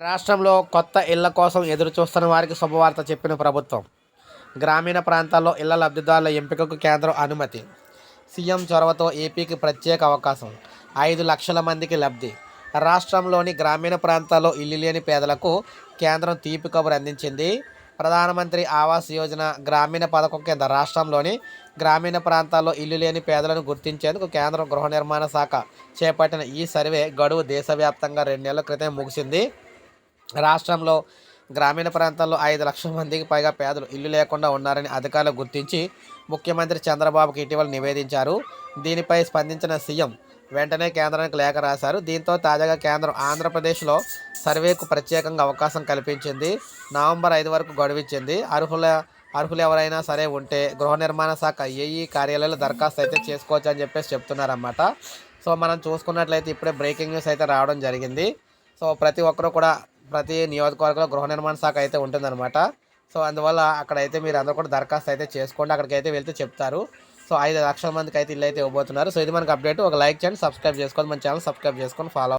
రాష్ట్రంలో కొత్త ఇళ్ళ కోసం ఎదురుచూస్తున్న వారికి శుభవార్త చెప్పిన ప్రభుత్వం. గ్రామీణ ప్రాంతాల్లో ఇళ్ళ లబ్ధిదారుల ఎంపికకు కేంద్రం అనుమతి. సీఎం చొరవతో ఏపీకి ప్రత్యేక అవకాశం. ఐదు లక్షల మందికి లబ్ధి. రాష్ట్రంలోని గ్రామీణ ప్రాంతాల్లో ఇల్లు లేని పేదలకు కేంద్రం తీపి కబురు అందించింది. ప్రధానమంత్రి ఆవాస్ యోజన గ్రామీణ పథకం కింద రాష్ట్రంలోని గ్రామీణ ప్రాంతాల్లో ఇల్లు లేని పేదలను గుర్తించేందుకు కేంద్ర గృహ నిర్మాణ శాఖ చేపట్టిన ఈ సర్వే గడువు దేశవ్యాప్తంగా రెండు నెలల క్రితం ముగిసింది. రాష్ట్రంలో గ్రామీణ ప్రాంతాల్లో ఐదు లక్షల మందికి పైగా పేదలు ఇల్లు లేకుండా ఉన్నారని అధికారులు గుర్తించి ముఖ్యమంత్రి చంద్రబాబుకి ఇటీవల నివేదించారు. దీనిపై స్పందించిన సీఎం వెంటనే కేంద్రానికి లేఖ రాశారు. దీంతో తాజాగా కేంద్రం ఆంధ్రప్రదేశ్లో సర్వేకు ప్రత్యేకంగా అవకాశం కల్పించింది. నవంబర్ ఐదు వరకు గడువిచ్చింది. అర్హుల అర్హులు ఎవరైనా సరే ఉంటే గృహ నిర్మాణ శాఖ ఏఈ కార్యాలయాలు దరఖాస్తు అయితే చేసుకోవచ్చు అని చెప్పేసి చెప్తున్నారన్నమాట. సో మనం చూసుకున్నట్లయితే ఇప్పుడే బ్రేకింగ్ న్యూస్ అయితే రావడం జరిగింది. సో ప్రతి ఒక్కరూ కూడా ప్రతి నియోజకవర్గంలో గృహ నిర్మాణ శాఖ అయితే ఉంటుందన్నమాట. సో అందువల్ల అక్కడైతే మీరు అందరూ కూడా దరఖాస్తు అయితే చేసుకోండి. అక్కడికి అయితే వెళ్తే చెప్తారు. సో ఐదు లక్షల మందికి అయితే ఇల్లు అయితే ఇవ్వబోతున్నారు. సో ఇది మనకు అప్డేట్. ఒక లైక్ చేయండి సబ్స్క్రైబ్ చేసుకోండి. మన ఛానల్ సబ్స్క్రైబ్ చేసుకొని ఫాలో